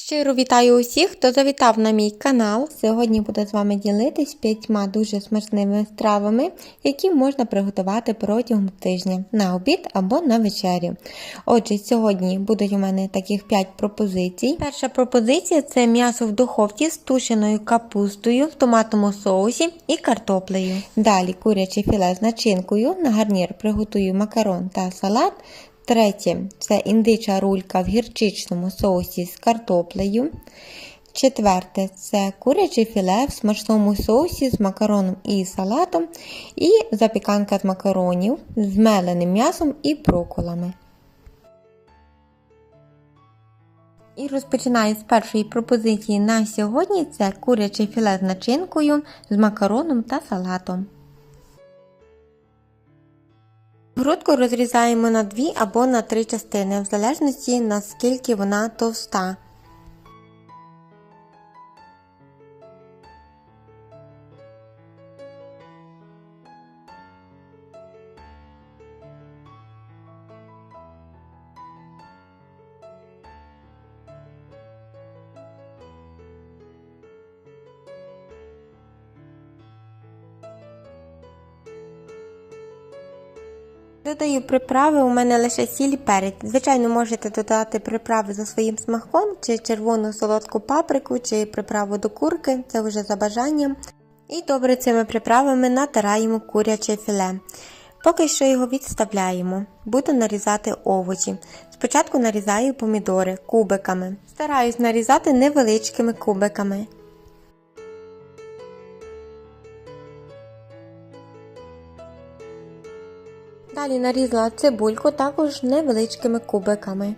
Щиро вітаю усіх, хто завітав на мій канал. Сьогодні буду з вами ділитись п'ятьма дуже смачними стравами, які можна приготувати протягом тижня на обід або на вечерю. Отже, сьогодні будуть у мене таких 5 пропозицій. Перша пропозиція це м'ясо в духовці з тушеною капустою в томатному соусі і картоплею. Далі куряче філе з начинкою. На гарнір приготую макарон та салат. Третє це індича рулька в гірчичному соусі з картоплею. Четверте це куряче філе в смачному соусі з макароном і салатом. І запіканка з макаронів з меленим м'ясом і броколами. І розпочинаю з першої пропозиції на сьогодні це куряче філе з начинкою з макароном та салатом. Грудку розрізаємо на дві або на три частини, в залежності наскільки вона товста. Додаю приправи, у мене лише сіль і перець. Звичайно, можете додати приправи за своїм смаком, чи червону солодку паприку, чи приправу до курки, це вже за бажанням. І добре цими приправами натираємо куряче філе. Поки що його відставляємо. Буду нарізати овочі. Спочатку нарізаю помідори кубиками. Стараюсь нарізати невеличкими кубиками. Далі нарізала цибульку також невеличкими кубиками.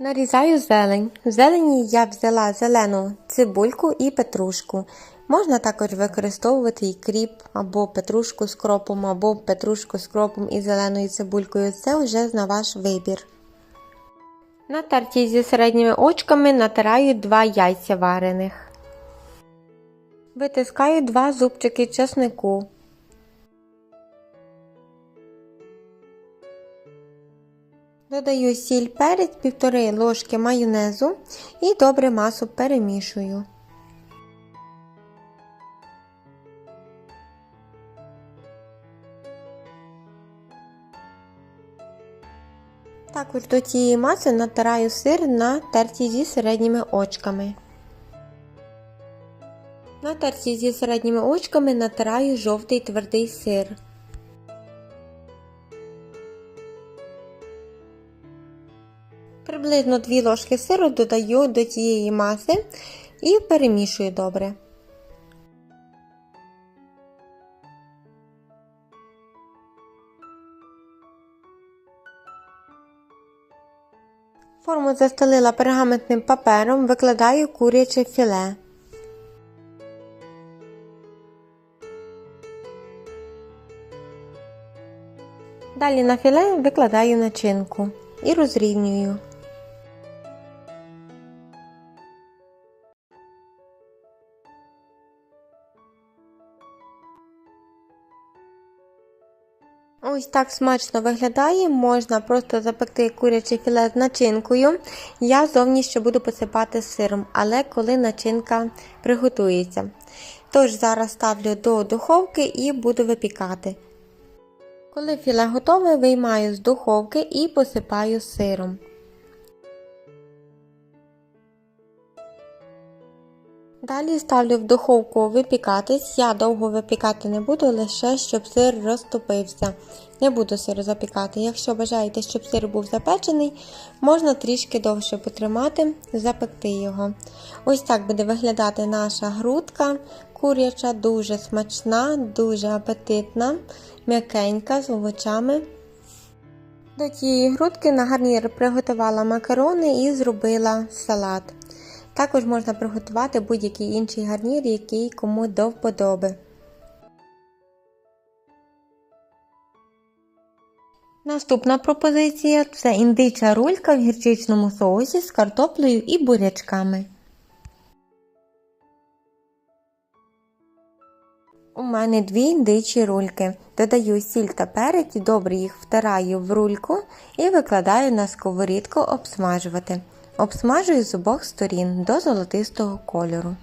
Нарізаю зелень. В зелені я взяла зелену цибульку і петрушку. Можна також використовувати і кріп, або петрушку з кропом, або петрушку з кропом і зеленою цибулькою. Це вже на ваш вибір. На тарті зі середніми очками натираю 2 яйця варених. Витискаю 2 зубчики чеснику. Додаю сіль перець, півтори ложки майонезу і добре масу перемішую. Також до цієї маси натираю сир на терці зі середніми очками. На терці зі середніми очками натираю жовтий твердий сир. Приблизно 2 ложки сиру додаю до цієї маси і перемішую добре. Форму застелила пергаментним папером, викладаю куряче філе. Далі на філе викладаю начинку і розрівнюю. Ось так смачно виглядає, можна просто запекти куряче філе з начинкою. Я зовні ще буду посипати сиром, але коли начинка приготується. Тож зараз ставлю до духовки і буду випікати. Коли філе готове, виймаю з духовки і посипаю сиром. Далі ставлю в духовку випікатись. Я довго випікати не буду, лише щоб сир розтопився. Не буду сир запікати. Якщо бажаєте, щоб сир був запечений, можна трішки довше потримати, запекти його. Ось так буде виглядати наша грудка куряча, дуже смачна, дуже апетитна, м'якенька з овочами. До цієї грудки на гарнір приготувала макарони і зробила салат. Також можна приготувати будь-який інший гарнір, який кому до вподоби. Наступна пропозиція це індича рулька в гірчичному соусі з картоплею і бурячками. У мене дві індичі рульки. Додаю сіль та перець, добре їх втираю в рульку і викладаю на сковорідку обсмажувати. Обсмажую з обох сторін до золотистого кольору.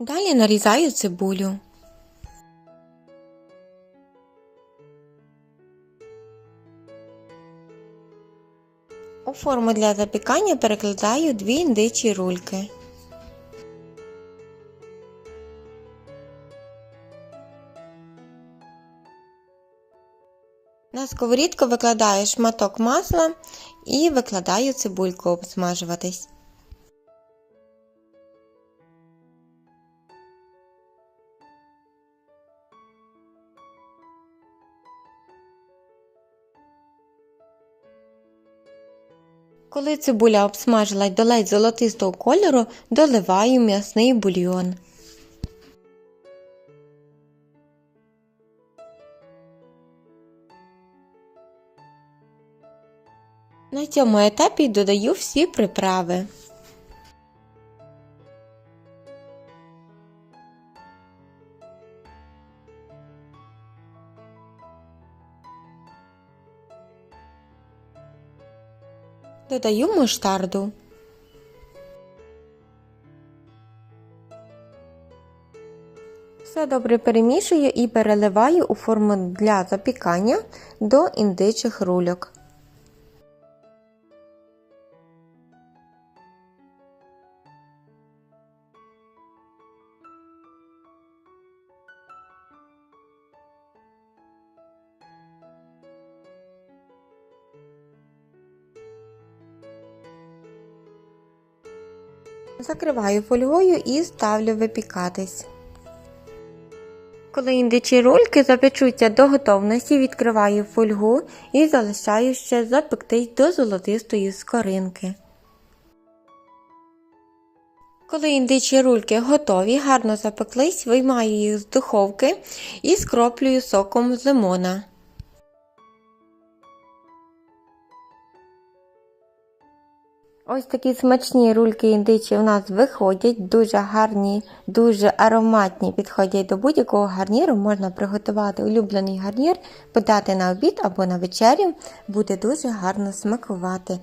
Далі нарізаю цибулю. У форму для запікання перекладаю дві індичі рульки. На сковорідку викладаю шматок масла і викладаю цибульку обсмажуватись. Коли цибуля обсмажилась до ледь золотистого кольору, доливаю м'ясний бульйон. На цьому етапі додаю всі приправи. Додаю муштарду. Все добре перемішую і переливаю у форму для запікання до індичих рульок. Закриваю фольгою і ставлю випікатись. Коли індичі рульки запечуться до готовності, відкриваю фольгу і залишаю ще запектись до золотистої скоринки. Коли індичі рульки готові, гарно запеклись, виймаю їх з духовки і скроплюю соком з лимона. Ось такі смачні рульки індичі у нас виходять, дуже гарні, дуже ароматні, підходять до будь-якого гарніру. Можна приготувати улюблений гарнір, подати на обід або на вечерю, буде дуже гарно смакувати.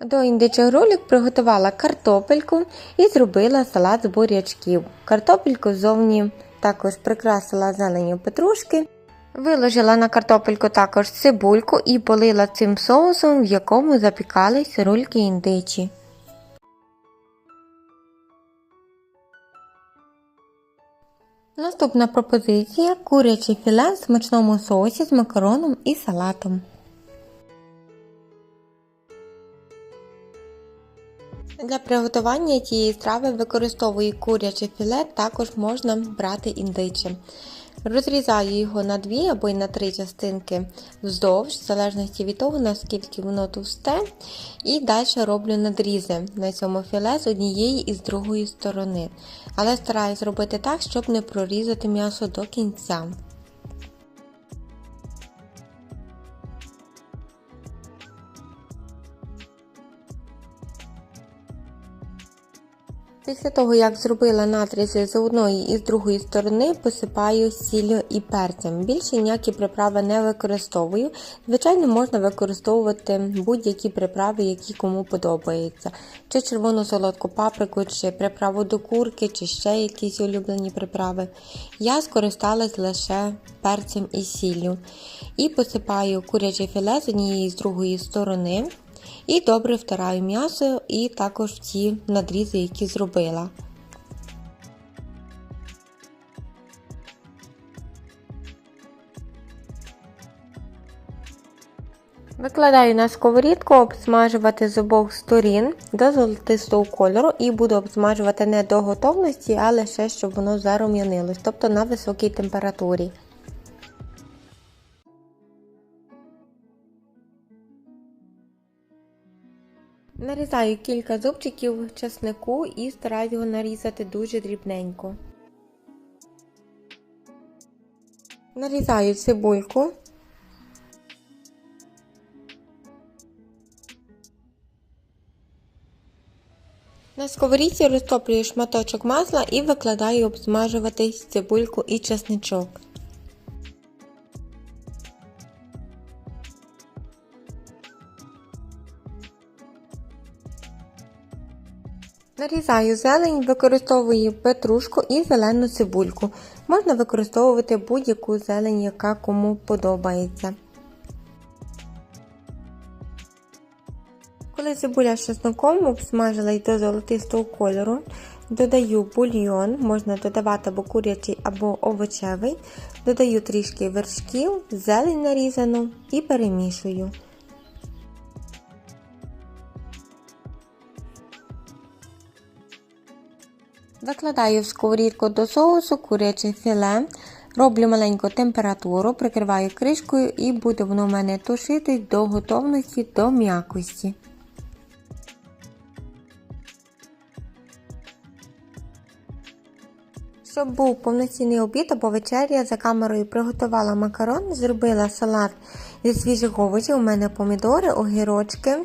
До індичих рулік приготувала картопельку і зробила салат з бурячків. Картопельку зовні також прикрасила зеленю петрушки. Виложила на картопельку також цибульку і полила цим соусом, в якому запікались рульки індичі. Наступна пропозиція куряче філе в смачному соусі з макароном і салатом. Для приготування цієї страви використовую куряче філе, також можна брати індиче. Розрізаю його на дві або й на три частинки вздовж, в залежності від того, наскільки воно товсте. І далі роблю надрізи на цьому філе з однієї і з другої сторони. Але стараюсь робити так, щоб не прорізати м'ясо до кінця. Після того, як зробила надрізи з одної і з другої сторони, посипаю сіллю і перцем. Більше ніякі приправи не використовую. Звичайно, можна використовувати будь-які приправи, які кому подобаються. Чи червону солодку паприку, чи приправу до курки, чи ще якісь улюблені приправи. Я скористалась лише перцем і сіллю. І посипаю куряче філе з однієї і з другої сторони. І добре втираю м'ясо і також ті надрізи, які зробила. Викладаю на сковорідку обсмажувати з обох сторін до золотистого кольору і буду обсмажувати не до готовності, а лише щоб воно зарум'янилось, тобто на високій температурі. Нарізаю кілька зубчиків чеснику і стараюсь його нарізати дуже дрібненько. Нарізаю цибульку. На сковорідці розтоплюю шматочок масла і викладаю обсмажуватись цибульку і чесничок. Нарізаю зелень, використовую петрушку і зелену цибульку. Можна використовувати будь-яку зелень, яка кому подобається. Коли цибуля з чесноком обсмажилась до золотистого кольору, додаю бульйон, можна додавати або курячий, або овочевий, додаю трішки вершків, зелень нарізану і перемішую. Викладаю в сковорідку до соусу куряче філе, роблю маленьку температуру, прикриваю кришкою і буде воно в мене тушитись до готовності до м'якості. Щоб був повноцінний обід або вечеря, за камерою приготувала макарон, зробила салат зі свіжих овочів. У мене помідори, огірочки,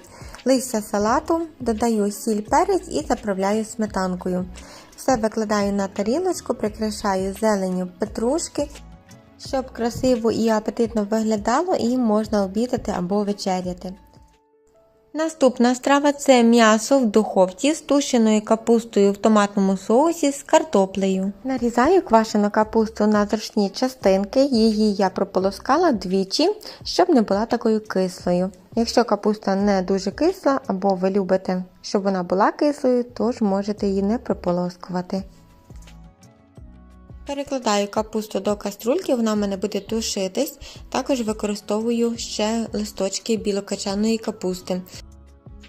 листя салату, додаю сіль перець і заправляю сметанкою. Все викладаю на тарілочку, прикрашаю зеленню петрушки, щоб красиво і апетитно виглядало і можна обідати або вечеряти. Наступна страва це м'ясо в духовці з тушеною капустою в томатному соусі з картоплею. Нарізаю квашену капусту на зручні частинки, її я прополоскала двічі, щоб не була такою кислою. Якщо капуста не дуже кисла, або ви любите, щоб вона була кислою, тож можете її не прополоскувати. Перекладаю капусту до каструльки, вона в мене буде тушитись. Також використовую ще листочки білокачаної капусти.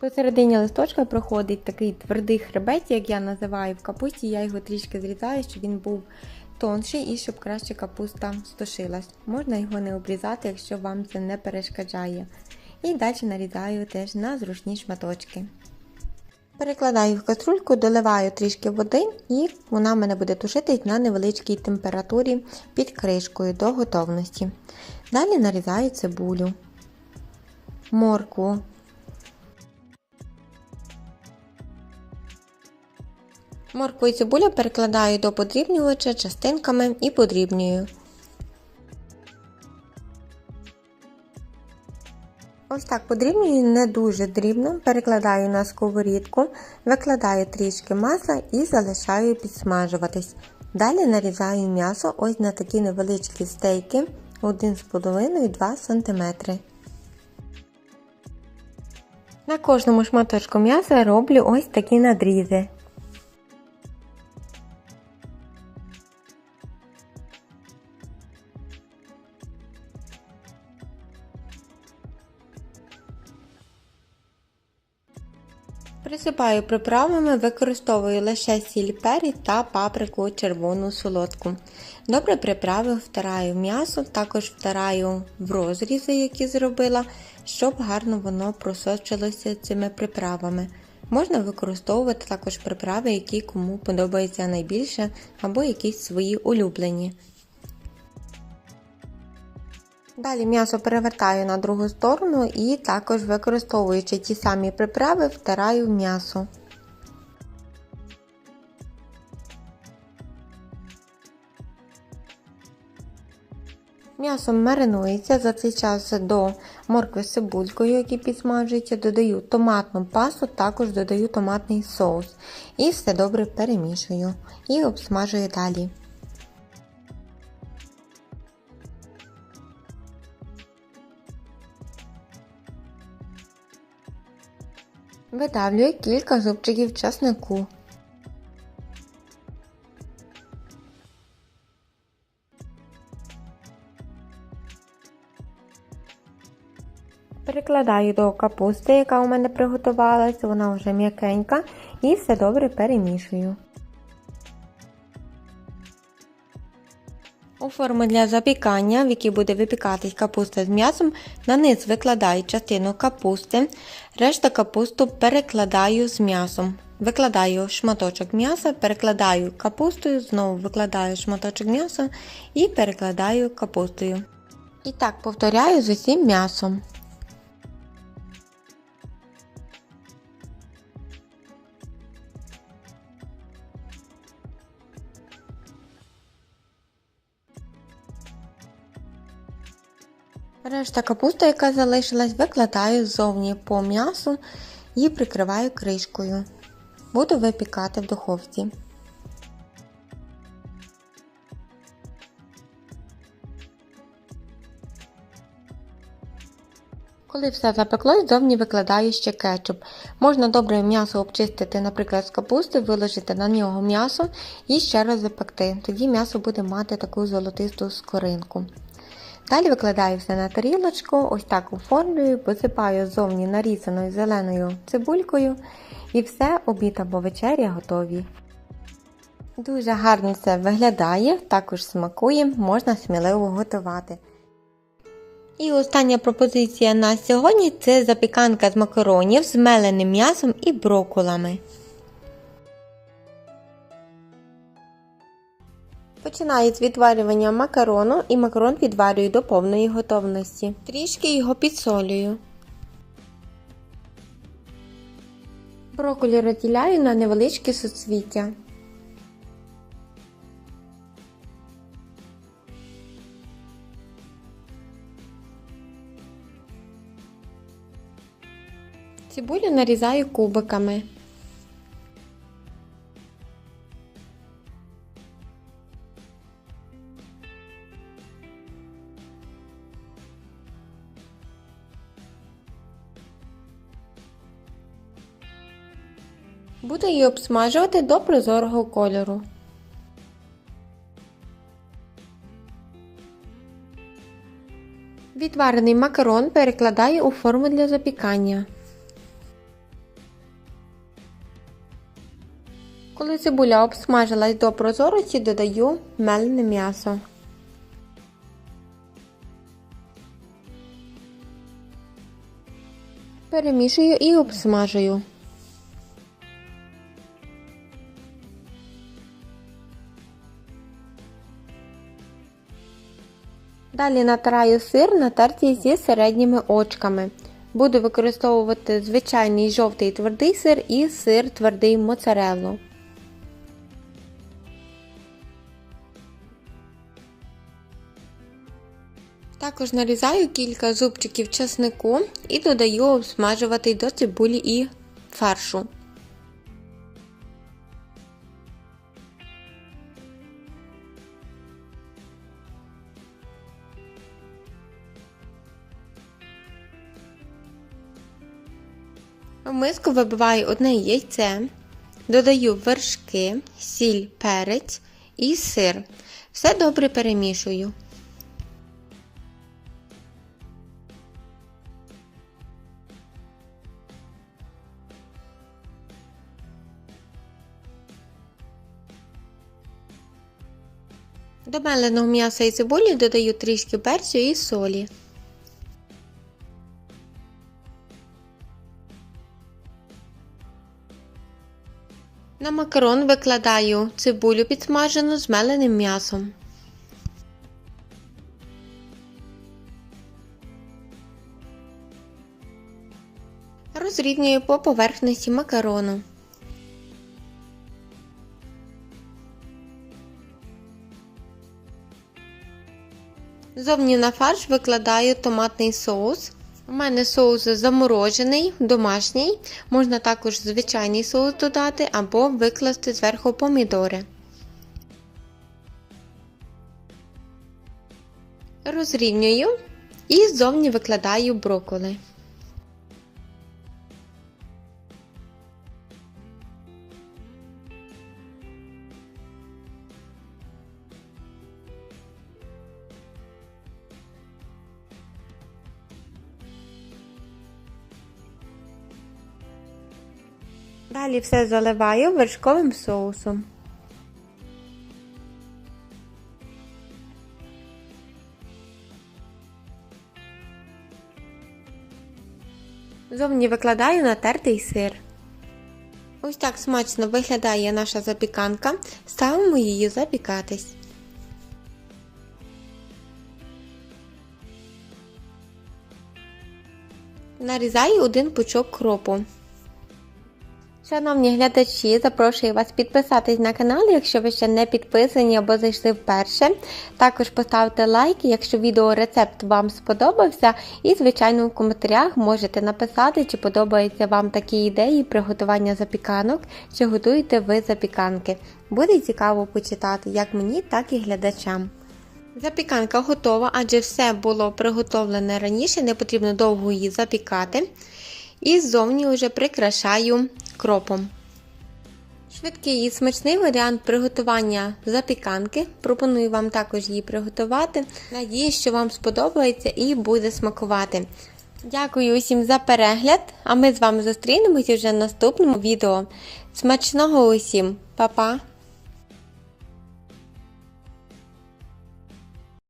Посередині листочка проходить такий твердий хребет, як я називаю в капусті, я його трішки зрізаю, щоб він був тонший і щоб краще капуста стушилась. Можна його не обрізати, якщо вам це не перешкоджає. І далі нарізаю теж на зручні шматочки. Перекладаю в каструльку, доливаю трішки води і вона в мене буде тушитись на невеличкій температурі під кришкою до готовності. Далі нарізаю цибулю, моркву. Моркву і цибулю перекладаю до подрібнювача частинками і подрібнюю. Ось так подрібнюю не дуже дрібно, перекладаю на сковорідку, викладаю трішки масла і залишаю підсмажуватись. Далі нарізаю м'ясо ось на такі невеличкі стейки 1,5-2 см. На кожному шматочку м'яса роблю ось такі надрізи. Присипаю приправами, використовую лише сіль перець та паприку червону солодку. Добре приправив, втираю м'ясо, також втираю в розрізи, які зробила, щоб гарно воно просочилося цими приправами. Можна використовувати також приправи, які кому подобаються найбільше, або якісь свої улюблені. Далі м'ясо перевертаю на другу сторону і також використовуючи ті самі приправи, втираю м'ясо. М'ясо маринується за цей час до моркви з цибулькою, які підсмажуються, додаю томатну пасту, також додаю томатний соус. І все добре перемішую і обсмажую далі. Видавлюю кілька зубчиків часнику. Перекладаю до капусти, яка у мене приготувалась, вона вже м'якенька, і все добре перемішую. У форму для запікання, в якій буде випікатись капуста з м'ясом, на низ викладаю частину капусти, решта капусту перекладаю з м'ясом. Викладаю шматочок м'яса, перекладаю капустою, знову викладаю шматочок м'яса і перекладаю капустою. І так повторяю з усім м'ясом. Решта капуста, яка залишилась, викладаю ззовні по м'ясу і прикриваю кришкою. Буду випікати в духовці. Коли все запеклось, зовні викладаю ще кетчуп. Можна добре м'ясо обчистити, наприклад, з капусти, виложити на нього м'ясо і ще раз запекти. Тоді м'ясо буде мати таку золотисту скоринку. Далі викладаю все на тарілочку, ось так оформлюю, посипаю ззовні нарізаною зеленою цибулькою і все, обід або вечеря готові. Дуже гарно це виглядає, також смакує, можна сміливо готувати. І остання пропозиція на сьогодні це запіканка з макаронів з меленим м'ясом і броколами. Починаю з відварювання макарону і макарон відварюю до повної готовності. Трішки його підсолюю. Брокколі розділяю на невеличкі суцвіття. Цибулю нарізаю кубиками. Її обсмажувати до прозорого кольору. Відварений макарон перекладаю у форму для запікання. Коли цибуля обсмажилась до прозорості, додаю мелене м'ясо. Перемішую і обсмажую. Далі натираю сир натертий зі середніми очками. Буду використовувати звичайний жовтий твердий сир і сир твердий моцарелло. Також нарізаю кілька зубчиків чеснику і додаю обсмажувати до цибулі і фаршу. Миску вибиваю одне яйце, додаю вершки, сіль, перець і сир. Все добре перемішую. До меленого м'яса і цибулі додаю трішки перцю і солі. На макарон викладаю цибулю підсмажену з меленим м'ясом. Розрівнюю по поверхності макарону. Зовні на фарш викладаю томатний соус. У мене соус заморожений, домашній. Можна також звичайний соус додати або викласти зверху помідори. Розрівнюю і ззовні викладаю брокколи. Далі все заливаю вершковим соусом. Зовні викладаю натертий сир. Ось так смачно виглядає наша запіканка. Ставимо її запікатись. Нарізаю один пучок кропу. Шановні глядачі, запрошую вас підписатись на канал, якщо ви ще не підписані або зайшли вперше. Також поставте лайк, якщо відеорецепт вам сподобався. І, звичайно, в коментарях можете написати, чи подобаються вам такі ідеї приготування запіканок, чи готуєте ви запіканки. Буде цікаво почитати як мені, так і глядачам. Запіканка готова, адже все було приготовлене раніше, не потрібно довго її запікати. І ззовні вже прикрашаю кропом. Швидкий і смачний варіант приготування запіканки. Пропоную вам також її приготувати. Надіюсь, що вам сподобається і буде смакувати. Дякую усім за перегляд, а ми з вами зустрінемося вже в наступному відео. Смачного усім, Па-па!